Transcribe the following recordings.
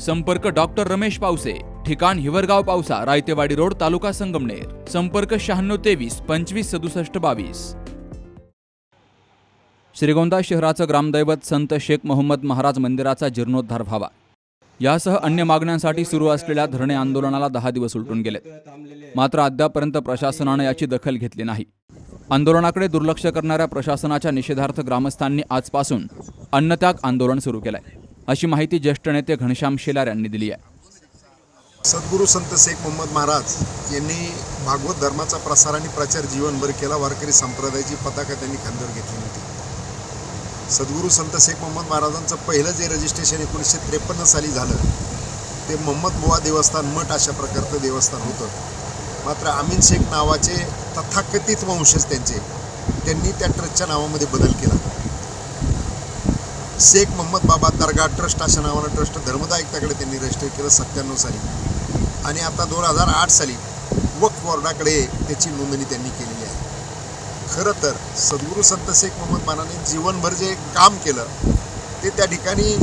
संपर्क डॉक्टर रमेश पावसे ठिकाण हिवरगाव पावसा रायतेवाडी रोड तालुका संगमनेर. संपर्क शहाण्णव तेवीस पंचवीस सदुसष्ट बावीस. श्रीगोंदा शहराचं ग्रामदैवत संत शेख मोहम्मद महाराज मंदिराचा जीर्णोद्धार व्हावा. यासह अन्य मागण्यांसाठी सुरू असलेल्या धरणे आंदोलनाला दहा दिवस उलटून गेलेत. मात्र अद्यापर्यंत प्रशासनानं याची दखल घेतली नाही. आंदोलनाकडे दुर्लक्ष करणाऱ्या प्रशासनाच्या निषेधार्थ ग्रामस्थांनी आजपासून अन्नत्याग आंदोलन सुरू केलंय. अशी माहिती ज्येष्ठ नेते घनश्याम शेलार यांनी दिली आहे. सद्गुरू संत शेख मोहम्मद महाराज यांनी भागवत धर्माचा प्रसार आणि प्रचार जीवनभर केला. वारकरी संप्रदायाची पताका त्यांनी खांद्यावर घेतली होती. सद्गुरू संत शेख मोहम्मद महाराजांचं पहिलं जे रजिस्ट्रेशन एकोणीसशे त्रेपन्न साली झालं ते मोहम्मद बुवा देवस्थान मठ अशा प्रकारचं देवस्थान होतं. मात्र अमीन शेख नावाचे तथाकथित वंशज त्यांचे त्यांनी त्या ट्रस्टच्या नावामध्ये बदल केला. शेख मोहम्मद बाबा दर्गा ट्रस्ट अशा नावानं ट्रस्ट धर्मदायकताकडे त्यांनी रजिस्टर केलं सत्त्याण्णव साली. आणि आता दोन हजार आठ साली वक्फ बोर्डाकडे त्याची नोंदणी त्यांनी केलेली आहे. खरं तर सद्गुरू संत शेख मोहम्मद मानाने जीवनभर जे काम केलं ते त्या ठिकाणी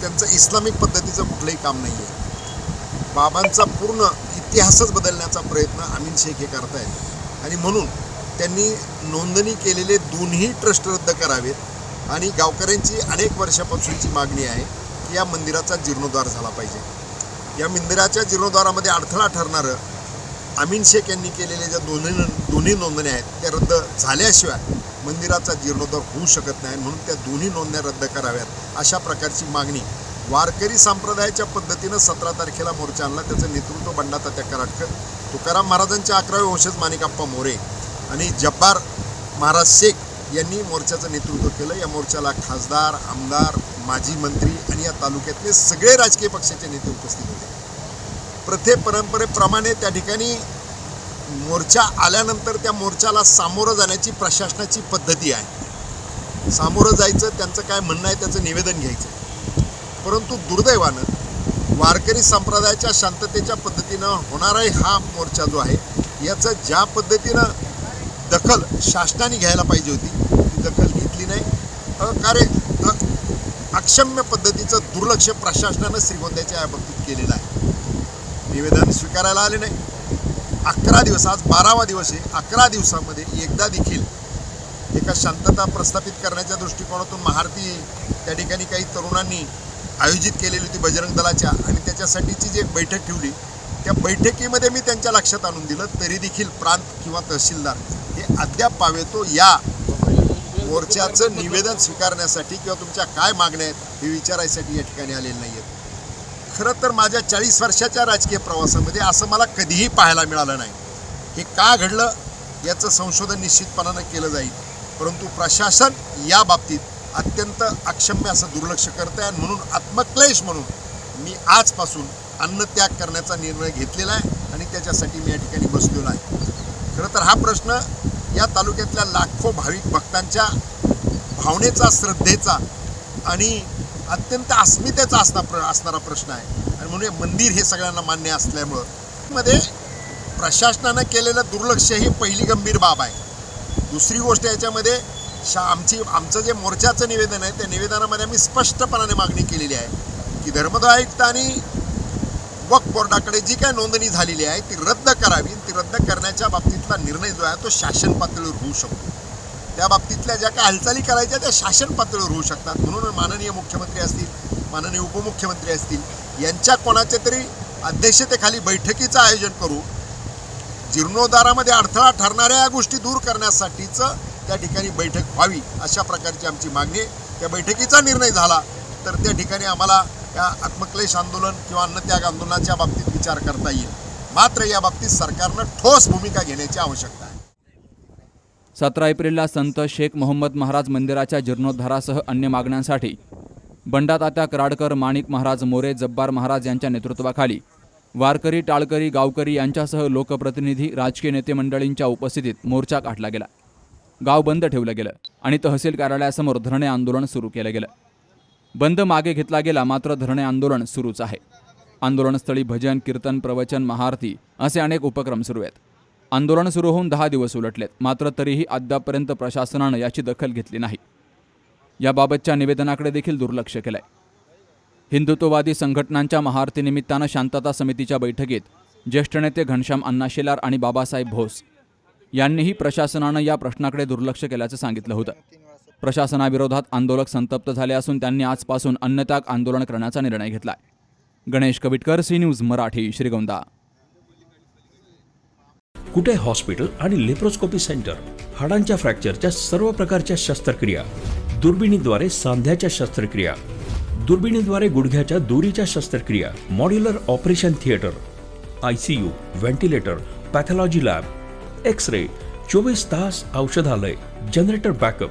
त्यांचं इस्लामिक पद्धतीचं कुठलंही काम नाही आहे बाबांचा पूर्ण इतिहासच बदलण्याचा प्रयत्न अमीन शेख हे करतायत. आणि म्हणून त्यांनी नोंदणी केलेले दोन्ही ट्रस्ट रद्द करावेत. आणि गावकऱ्यांची अनेक वर्षापासूनची मागणी आहे की या मंदिराचा जीर्णोद्धार झाला पाहिजे. या मंदिराच्या जीर्णोद्धारामध्ये अडथळा ठरणारं अमीन शेख यांनी केलेल्या ज्या दोन्ही दोन्ही नोंदण्या आहेत त्या रद्द झाल्याशिवाय मंदिराचा जीर्णोद्धार होऊ शकत नाही म्हणून त्या दोन्ही नोंदण्या रद्द कराव्यात अशा प्रकारची मागणी वारकरी संप्रदायाच्या पद्धतीनं सतरा तारखेला मोर्चा आणला. त्याचं नेतृत्व बंडाता त्या कराटकर तुकाराम महाराजांच्या अकरावे वंशज माणिकाप्पा मोरे आणि जब्बार महाराज शेख यांनी मोर्चाचं नेतृत्व केलं. या मोर्चाला खासदार आमदार माजी मंत्री आणि या तालुक्यातले सगळे राजकीय पक्षाचे नेते उपस्थित होते. प्रथे परंपरेप्रमाणे त्या ठिकाणी मोर्चा आल्यानंतर त्या मोर्चाला सामोरं जाण्याची प्रशासनाची पद्धती आहे. सामोरं जायचं त्यांचं काय म्हणणं आहे त्याचं निवेदन घ्यायचं. परंतु दुर्दैवानं वारकरी संप्रदायाच्या शांततेच्या पद्धतीनं होणारा हा मोर्चा जो आहे याचं ज्या पद्धतीनं दखल शासनाने घ्यायला पाहिजे होती. ती दखल घेतली नाही. अकार्य अक्षम्य पद्धतीचं दुर्लक्ष प्रशासनानं श्रीगोंद्याच्या या बाबतीत केलेलं आहे. निवेदन स्वीकारायला आले नाही. अकरा दिवस आज बारावा दिवस आहे. अकरा दिवसामध्ये एकदा देखील एका शांतता प्रस्थापित करण्याच्या दृष्टिकोनातून महारती त्या ठिकाणी काही तरुणांनी आयोजित केलेली होती बजरंग दलाच्या आणि त्याच्यासाठीची जी एक बैठक ठेवली त्या बैठकीमध्ये मी त्यांच्या लक्षात आणून दिलं तरी देखील प्रांत किंवा तहसीलदार अद्याप पावेतो या मोर्चाचं निवेदन स्वीकारण्यासाठी किंवा तुमच्या काय मागण्या आहेत हे विचारायसाठी या ठिकाणी आलेले नाही आहेत खरं तर माझ्या चाळीस वर्षाच्या राजकीय प्रवासामध्ये असं मला कधीही पाहायला मिळालं नाही. हे का घडलं याचं संशोधन निश्चितपणानं केलं जाईल. परंतु प्रशासन या बाबतीत अत्यंत अक्षम्य असं दुर्लक्ष करतं आहे आणि म्हणून आत्मक्लेश म्हणून मी आजपासून अन्नत्याग करण्याचा निर्णय घेतलेला आहे आणि त्याच्यासाठी मी या ठिकाणी बसलेलो आहे. खरं तर हा प्रश्न या तालुक्यातल्या लाखो भाविक भक्तांच्या भावनेचा श्रद्धेचा आणि अत्यंत अस्मितेचा असणार प्र असणारा प्रश्न आहे. आणि म्हणून मंदिर हे सगळ्यांना मान्य असल्यामुळं मध्ये प्रशासनानं केलेलं दुर्लक्ष ही पहिली गंभीर बाब आहे. दुसरी गोष्ट याच्यामध्ये शा आमची आमचं जे मोर्चाचं निवेदन आहे त्या निवेदनामध्ये आम्ही स्पष्टपणाने मागणी केलेली आहे की धर्मदाय आयुक्त आणि वक्फ बोर्डाकडे जी काय नोंदणी झालेली आहे ती रद्द करावी. ती रद्द करण्याच्या बाबतीतला निर्णय जो आहे तो शासन पातळीवर होऊ शकतो. त्या बाबतीतल्या ज्या काय हालचाली करायच्या त्या शासन पातळीवर होऊ शकतात. म्हणून माननीय मुख्यमंत्री असतील माननीय उपमुख्यमंत्री असतील यांच्या कोणाच्या तरी अध्यक्षतेखाली बैठकीचं आयोजन करू जीर्णोद्धारामध्ये अडथळा ठरणाऱ्या या गोष्टी दूर करण्यासाठीचं त्या ठिकाणी बैठक व्हावी अशा प्रकारची आमची मागणी त्या बैठकीचा निर्णय झाला तर त्या ठिकाणी आम्हाला या आत्मक्लेश आंदोलन किंवा अन्नत्याग आंदोलनाच्या बाबतीत विचार करता येईल. मात्र या बाबतीत सरकारनं ठोस भूमिका घेण्याची आवश्यकता आहे. सतरा एप्रिलला संत शेख मोहम्मद महाराज मंदिराच्या जीर्णोद्धारासह अन्य मागण्यांसाठी बंडातात्या कराडकर माणिक महाराज मोरे जब्बार महाराज यांच्या नेतृत्वाखाली वारकरी टाळकरी गावकरी यांच्यासह लोकप्रतिनिधी राजकीय नेते मंडळींच्या उपस्थितीत मोर्चा काढला गेला. गाव बंद ठेवलं गेलं आणि तहसील कार्यालयासमोर धरणे आंदोलन सुरू केलं गेलं. बंद मागे घेतला गेला मात्र धरणे आंदोलन सुरूच आहे. आंदोलनस्थळी भजन कीर्तन प्रवचन महाआरती असे अनेक उपक्रम सुरू आहेत. आंदोलन सुरू होऊन दहा दिवस उलटलेत मात्र तरीही अद्यापपर्यंत प्रशासनानं याची दखल घेतली नाही. याबाबतच्या निवेदनाकडे देखील दुर्लक्ष केलंय. हिंदुत्ववादी संघटनांच्या महाआरतीनिमित्तानं शांतता समितीच्या बैठकीत ज्येष्ठ नेते घनश्याम अण्णा शेलार आणि बाबासाहेब भोस यांनीही प्रशासनानं या प्रश्नाकडे दुर्लक्ष केल्याचं सांगितलं होतं. प्रशासनाविरोधात आंदोलक संतप्त झाले असून त्यांनी आजपासून अन्नत्याग आंदोलन करण्याचा निर्णय घेतलाय. Ganesh Kavitkar C news Marathi Shrigonda. Kute hospital आणि लेप्रोस्कोपी सेंटर? हाडांच्या फ्रॅक्चरच्या सर्व प्रकारच्या शस्त्रक्रिया. दुर्बिणीद्वारे सांध्याच्या शस्त्रक्रिया. दुर्बिणीद्वारे गुडघ्याच्या दोरीच्या शस्त्रक्रिया. Modular operation theatre. I C U ventilator pathology lab. X ray चोवीस तास औषधालय. Generator backup.